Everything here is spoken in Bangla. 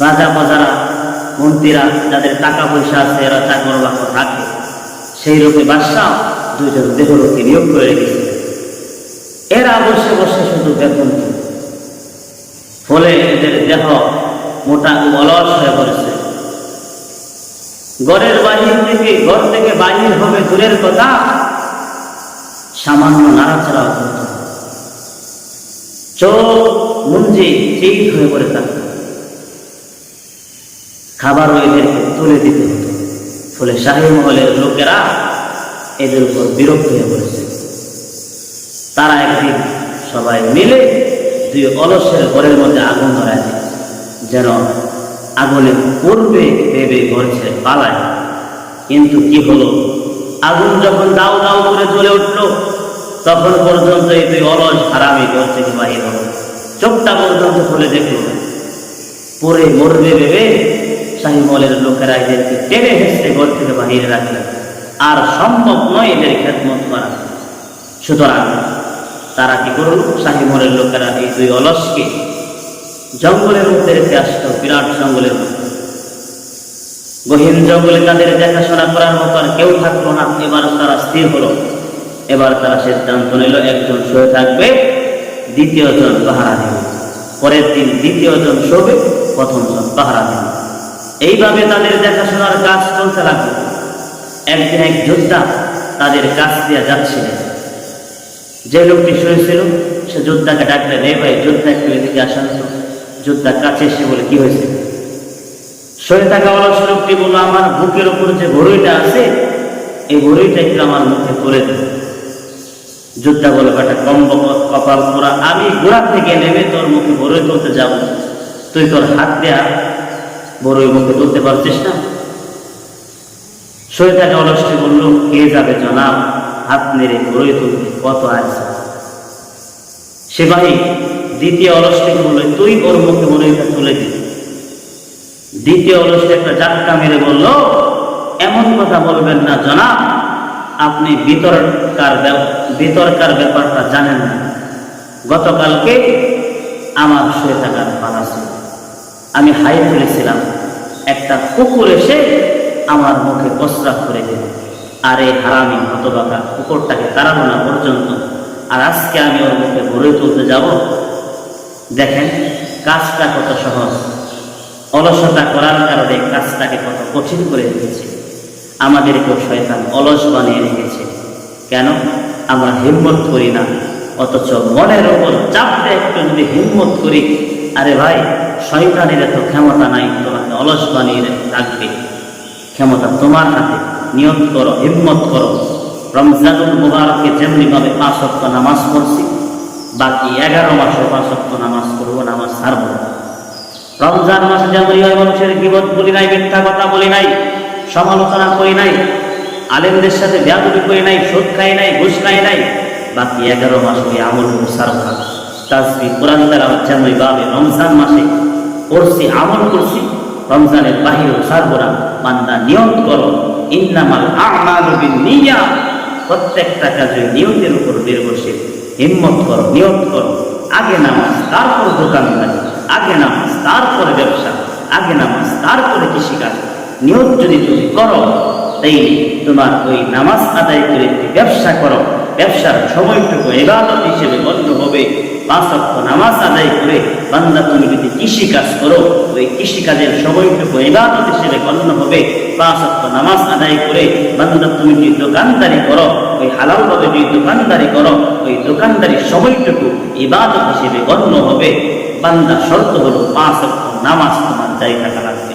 রাজা প্রজারা মন্ত্রীরা যাদের টাকা পয়সা আছে এরা চাকর বাকর রাখে। সেই রূপে বাদশাহ দুইজন দেহরূপকে নিয়োগ করে রেখেছে। এরা বসে বসে শুধু বেতন ফলে এদের দেহ মোটা অলস হয়ে পড়েছে। ঘরের বাহির থেকে, ঘর থেকে বাহির হবে দূরের কথা, সামান্য নাড়াচাড়া। চোখ মুঞ্জি ঠিক হয়ে পড়ে থাকত খাবারও এদেরকে তুলে দিতে হতো। ফলে শাহী মহলের লোকেরা এদের উপর বিরক্ত হয়ে পড়েছে। তারা একদিন সবাই মিলে দুই অলসের ঘরের মধ্যে আগুন ধরায় যেন আগুনে পূর্বে ভেবে ঘর ছেড়ে পালায় কিন্তু কি হলো? আগুন যখন দাও দাও করে জ্বলে উঠল, তখন পর্যন্ত এই দুই অলস হারামি ঘর থেকে বাহির হলো। চোখটা পর্যন্ত খুলে দেখল। পরে মরবে ভেবে শাহী মলের লোকেরা এদেরকে টেনে হেসে ঘর থেকে বাহিরে রাখলেন আর সম্ভব নয় এদের খেদমত করা। সুতরাং তারা কি করল শাহী মলের লোকেরা এই দুই অলসকে জঙ্গলের মধ্যে রেখে আসতো, বিরাট জঙ্গলের মধ্যে। গহীন জঙ্গলে তাদের দেখাশোনা করার মতো আর কেউ থাকল না। এবার তারা স্থির হলো। এবার তারা সিদ্ধান্ত নিল, একজন শুয়ে থাকবে, দ্বিতীয়জন পাহারা দেবে। পরের দিন দ্বিতীয়জন শোবে, প্রথমজন পাহারা দেবে। এইভাবে তাদের দেখাশোনার কাজ চলতে লাগল। একদিন এক যোদ্ধা তাদের কাছ দিয়ে যাচ্ছিলেন। যে লোকটি শুয়েছিল, সে যোদ্ধাকে ডাকলেন এই ভাই, যোদ্ধা একটু এদিকে আসান তো। যোদ্ধা কাছে এসে বলে কি হয়েছে? শুয়ে থাকা অলস লোকটি বলল, আমার বুকের উপর যে ঘড়িটা আছে, এই ঘড়িটা একটু আমার মুখে করে দেবে যোদ্ধা বলে বেটা কম বক- কপাল পোড়া, আমি গোড়া থেকে নেমে তোর মুখে বড়ই তুলতে যাব। তুই তোর হাত দেয়া বড়ই মুখে তুলতে পারছিস না? শুয়ে থাকা অলসটি বলল, কে যাবে জনাব? হাত নেড়ে বড়ই তুলতে কত আছে সেবাহী দ্বিতীয় অলসটিকে বলল, তুই ওর মুখে বড়ইটা তুলে দিবি দ্বিতীয় অলসটি একটা জাটকা মেরে বলল, এমন কথা বলবেন না জনাব, আপনি বিতর্কার বিতর্কার ব্যাপারটা জানেন না। গতকালকে আমার শুয়ে থাকার পালা ছিল। আমি হাই ফেলেছিলাম একটা কুকুর এসে আমার মুখে প্রস্রাব করে দিল। আর এই হারামি হতবাকা কুকুরটাকে তাড়ানো না পর্যন্ত। আর আজকে আমি ওর মুখে গড়ে তুলতে যাব। দেখেন, কাজটা কত সহজ। অলসতা করার কারণে কাজটাকে কত কঠিন করে রেখেছে। আমাদেরকেও শয়তান অলস বানিয়ে রেখেছে। কেন? আমরা হিম্মত করি না। অথচ মনের ওপর চাপটা একটু যদি হিম্মত করি। আরে ভাই শয়তানের এত ক্ষমতা নাই, তোমাকে অলস বানিয়ে রাখবে। ক্ষমতা তোমার হাতে, নিয়ত করো, হিম্মত করো। রমজানুল মুবারকে যেমনি ভাবে পাঁচ অক্ট নামাজ পড়ছি, বাকি এগারো মাসে পাঁচ অক্ট নামাজ পড়ব, নামাজ ছাড়বো। রমজান মাসে যেমন ওই মানুষের বিপদ বলি নাই, মিথ্যা কথা বলি নাই, সমালোচনা করি নাই, আলেমদের সাথে ব্যাধবি করি নাই, সুদ খাই নাই, ঘুষ খাই নাই, বাকি এগারো মাস ওই আমল সারফা তাজবি, কোরআন দ্বারা যেমন রমজান মাসে পড়ছি আমল করছি, রমজানের বাহিরেও ছাড়বো না। বান্দা নিয়ত করো, ইন্নামাল আমালু বিন্নিয়া। প্রত্যেকটা কাজে নিয়তের উপর নির্ভরশীল। হিম্মত করো, নিয়ত করো। আগে নামাজ, তারপর দোকানদারি আগে নামাজ, তারপরে ব্যবসা। আগে নামাজ, তারপরে কৃষিকাজ। নিয়ত যদি তুমি করো তাই তোমার ওই নামাজ আদায় করে ব্যবসা করো। ব্যবসার সময়টুকু এবাদত হিসেবে গণ্য হবে। পাঁচ অক্ষ নামাজ আদায় করে বান্দা তুমি যদি কৃষিকাজ করো ওই কৃষিকাজের সময়টুকু এবাদত হিসেবে গণ্য হবে। পাঁচ অক্ষ নামাজ আদায় করে বান্দা তুমি যদি দোকানদারি করো, ওই হালালভাবে যদি দোকানদারি করো, ওই দোকানদারির সময়টুকু ইবাদত হিসেবে গণ্য হবে। বান্দা শর্ত হলো পাঁচ অক্ষ নামাজ তোমার জায়গা লাগবে